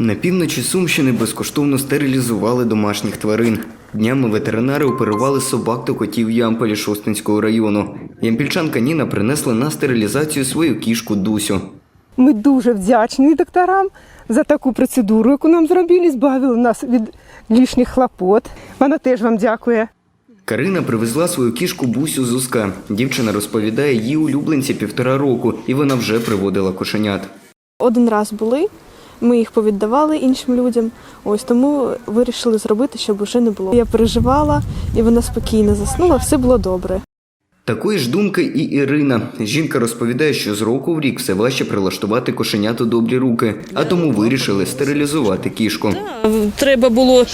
На півночі Сумщини безкоштовно стерилізували домашніх тварин. Днями ветеринари оперували собак та котів в Ямполі Шостинського району. Ямпільчанка Ніна принесла на стерилізацію свою кішку Дусю. Ми дуже вдячні докторам за таку процедуру, яку нам зробили, збавили нас від лишніх хлопот. Вона теж вам дякує. Карина привезла свою кішку Бусю з Узка. Дівчина розповідає, її улюбленці півтора року, і вона вже приводила кошенят. Один раз були, ми їх повіддавали іншим людям. Ось тому вирішили зробити, щоб уже не було. Я переживала, і вона спокійно заснула, все було добре. Такої ж думки і Ірина. Жінка розповідає, що з року в рік все важче прилаштувати кошенят у добрі руки, а тому вирішили стерилізувати кішку. Треба було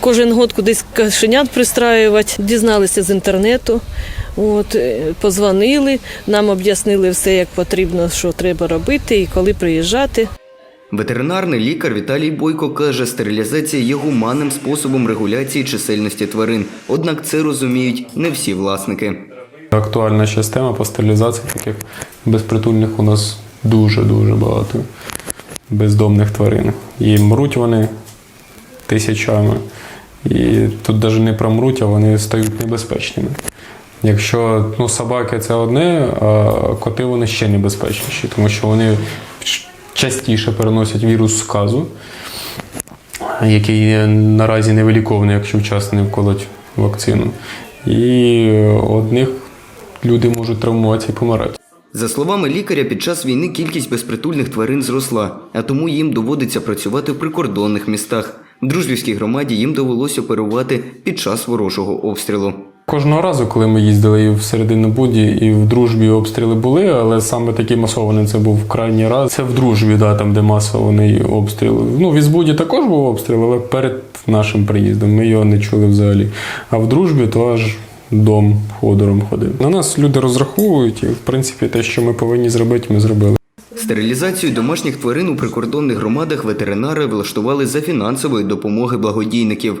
кожен год кудись кошенят пристраювати. Дізналися з інтернету. От, е, позвонили, нам об'яснили все, як потрібно, що треба робити і коли приїжджати. Ветеринарний лікар Віталій Бойко каже, стерилізація є гуманним способом регуляції чисельності тварин. Однак це розуміють не всі власники. Актуальна ще тема по стерилізації таких безпритульних у нас дуже-дуже багато бездомних тварин. І мруть вони тисячами. І тут навіть не промруть, а вони стають небезпечними. Якщо ну, собаки це одне, а коти вони ще небезпечніші, тому що вони частіше переносять вірус сказу, який наразі не виліковний, якщо вчасно не вколоть вакцину. І одних люди можуть травмуватися і помирати. За словами лікаря, під час війни кількість безпритульних тварин зросла, а тому їм доводиться працювати в прикордонних містах. В дружбівській громаді їм довелося оперувати під час ворожого обстрілу. Кожного разу, коли ми їздили і в середину буді, і в дружбі обстріли були, але саме такий масований це був крайній раз. Це в дружбі, да, там, де масований обстріл. Ну, в Ізбуді також був обстріл, але перед нашим приїздом ми його не чули взагалі. А в дружбі то аж дом ходором ходив. На нас люди розраховують, і в принципі те, що ми повинні зробити, ми зробили. Стерилізацію домашніх тварин у прикордонних громадах ветеринари влаштували за фінансової допомоги благодійників.